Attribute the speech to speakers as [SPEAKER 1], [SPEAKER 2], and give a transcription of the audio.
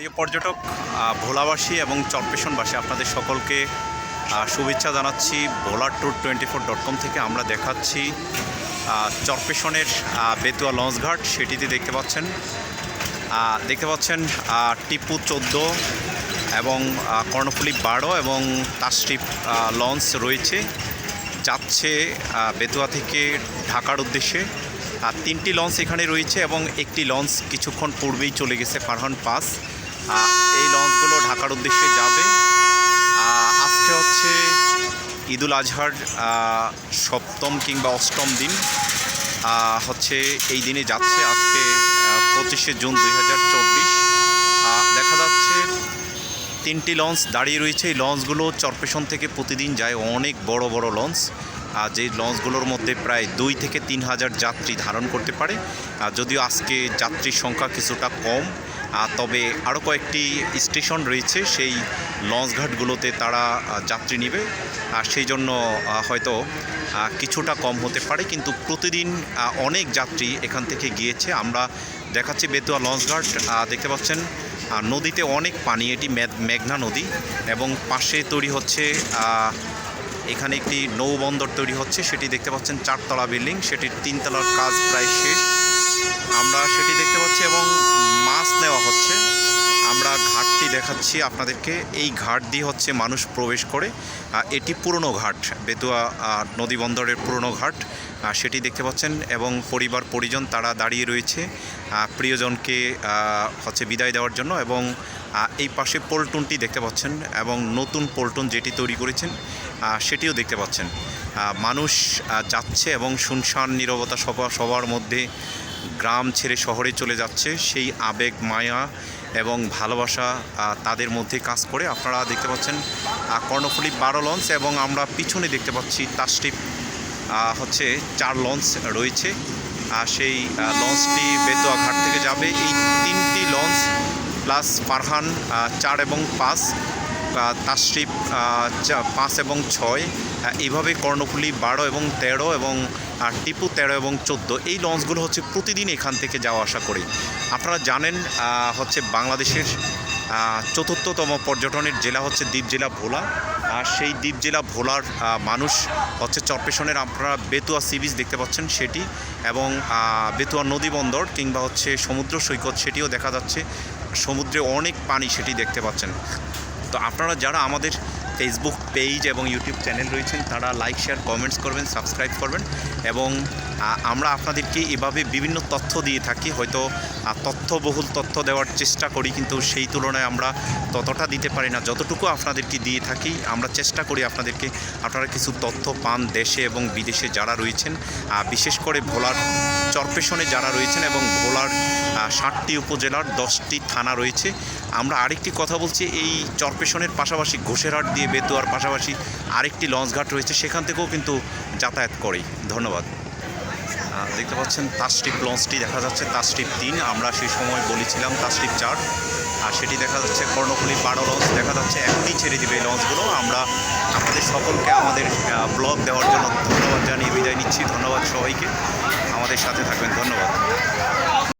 [SPEAKER 1] প্রিয় পর্যটক ভোলাবাসী এবং চরপেশনবাসী আপনাদের সকলকে শুভেচ্ছা জানাচ্ছি। ভোলার tour twenty four dot com থেকে আমরা দেখাচ্ছি চরপেশনের বেতুয়া লঞ্চঘাট সেটিতে দেখতে পাচ্ছেন দেখতে পাচ্ছেন টিপু চোদ্দ এবং কর্ণফুলি বারো এবং তাস্ট্রিপ আহ, লঞ্চ রয়েছে। যাচ্ছে বেতুয়া থেকে ঢাকার উদ্দেশ্যে। তিনটি লঞ্চ এখানে রয়েছে এবং একটি লঞ্চ কিছুক্ষণ পূর্বেই চলে গেছে ফারহান পাস। এই লঞ্চগুলো ঢাকার উদ্দেশ্যে যাবে। আজকে হচ্ছে ঈদুল আজহার সপ্তম কিংবা অষ্টম দিন। হচ্ছে এই দিনে যাচ্ছে আজকে পঁচিশে জুন দুই হাজার চব্বিশ। দেখা যাচ্ছে তিনটি লঞ্চ দাঁড়িয়ে রয়েছে। এই লঞ্চগুলো চরপেশন থেকে প্রতিদিন যায়। অনেক বড় বড় লঞ্চ। যে লঞ্চগুলোর মধ্যে প্রায় দুই থেকে তিন হাজার যাত্রী ধারণ করতে পারে। যদিও আজকে যাত্রীর সংখ্যা কিছুটা কম তবে আরও কয়েকটি স্টেশন রয়েছে, সেই লঞ্চঘাটগুলোতে তারা যাত্রী নেবে। আর সেই জন্য হয়তো কিছুটা কম হতে পারে, কিন্তু প্রতিদিন অনেক যাত্রী এখান থেকে গিয়েছে। আমরা দেখাচ্ছি বেতুয়া লঞ্চঘাট দেখতে পাচ্ছেন নদীতে অনেক পানি, এটি মেঘ- মেঘনা নদী এবং পাশে তৈরি হচ্ছে এখানে একটি নৌবন্দর তৈরি হচ্ছে। সেটি দেখতে পাচ্ছেন চারতলা বিল্ডিং। সেটির তিনতলার কাজ প্রায় শেষ। আমরা সেটি দেখতে পাচ্ছি এবং মাছ নেওয়া হচ্ছে। আমরা ঘাটটি দেখাচ্ছি আপনাদেরকে। এই ঘাট দিয়ে হচ্ছে মানুষ প্রবেশ করে। এটি পুরনো ঘাট, বেতুয়া নদী বন্দরের পুরনো ঘাট। সেটি দেখতে পাচ্ছেন এবং পরিবার, পরিজন তারা দাঁড়িয়ে রয়েছে। প্রিয়জনকে হচ্ছে বিদায় দেওয়ার জন্য এবং এই পাশে পল্টনটি দেখতে পাচ্ছেন এবং নতুন পল্টন যেটি তৈরি করেছেন সেটিও দেখতে পাচ্ছেন। মানুষ যাচ্ছে এবং শুনশান, নীরবতা সভা সবার মধ্যে গ্রাম ছেড়ে শহরে চলে যাচ্ছে। সেই আবেগ, মায়া এবং ভালোবাসা তাদের মধ্যে কাজ করে আপনারা দেখতে পাচ্ছেন কর্ণফুলি বারো লঞ্চ এবং আমরা পিছনে দেখতে পাচ্ছি তাস্টিপ হচ্ছে চার লঞ্চ রয়েছে। সেই লঞ্চটি বেতুয়া ঘাট থেকে যাবে। এই তিনটি লঞ্চ প্লাস ফারহান চার এবং পাঁচ তাশরিফ পাঁচ এবং ছয় এইভাবে কর্ণফুলী বারো এবং তেরো এবং টিপু তেরো এবং চোদ্দ, এই লঞ্চগুলো হচ্ছে প্রতিদিন এখান থেকে যাওয়া আসা করি। আপনারা জানেন হচ্ছে বাংলাদেশের চতুর্থতম পর্যটনের জেলা হচ্ছে দ্বীপ জেলা ভোলা, আর সেই দ্বীপ জেলা ভোলার মানুষ হচ্ছে চরপেশনের আপনারা বেতুয়া সি বিচ দেখতে পাচ্ছেন সেটি, এবং বেতুয়া নদী বন্দর কিংবা হচ্ছে সমুদ্র সৈকত সেটিও দেখা যাচ্ছে। সমুদ্রে অনেক পানি সেটি দেখতে পাচ্ছেন। তো আপনারা যারা আমাদের ফেসবুক পেজ এবং ইউটিউব চ্যানেল রয়েছেন, তারা লাইক শেয়ার কমেন্টস করবেন সাবস্ক্রাইব করবেন এবং আমরা আপনাদেরকে এভাবে বিভিন্ন তথ্য দিয়ে থাকি, হয়তো তথ্যবহুল তথ্য দেওয়ার চেষ্টা করি, কিন্তু সেই তুলনায় আমরা ততটা দিতে পারি না। যতটুকু আপনাদেরকে দিয়ে থাকি, আমরা চেষ্টা করি আপনাদেরকে, আপনারা কিছু তথ্য পান দেশে এবং বিদেশে যারা রয়েছেন বিশেষ করে ভোলার চরপেশনে যারা রয়েছেন এবং ভোলার ষাটটি উপজেলার দশটি থানা রয়েছে। আমরা আরেকটি কথা বলছি, এই চরপেশনের পাশাপাশি ঘোষেরহাট দিয়ে বেতুয়ার পাশাপাশি আরেকটি লঞ্চঘাট রয়েছে, সেখান থেকেও কিন্তু যাতায়াত করি। ধন্যবাদ। দেখতে পাচ্ছেন তাস্ট্রিপ লঞ্চটি দেখা যাচ্ছে তাস্ট্রিপ তিন। আমরা সেই সময় বলেছিলাম তাস্ট্রিপ চার। আর সেটি দেখা যাচ্ছে কর্ণফুলি বারো লঞ্চ। দেখা যাচ্ছে একটি ছেড়ে দিবে এই লঞ্চগুলো। আমরা আমাদের সকলকে আমাদের ব্লগ দেওয়ার জন্য ধন্যবাদ জানিয়ে বিদায় নিচ্ছি। ধন্যবাদ সবাইকে। আমাদের সাথে থাকবেন। ধন্যবাদ।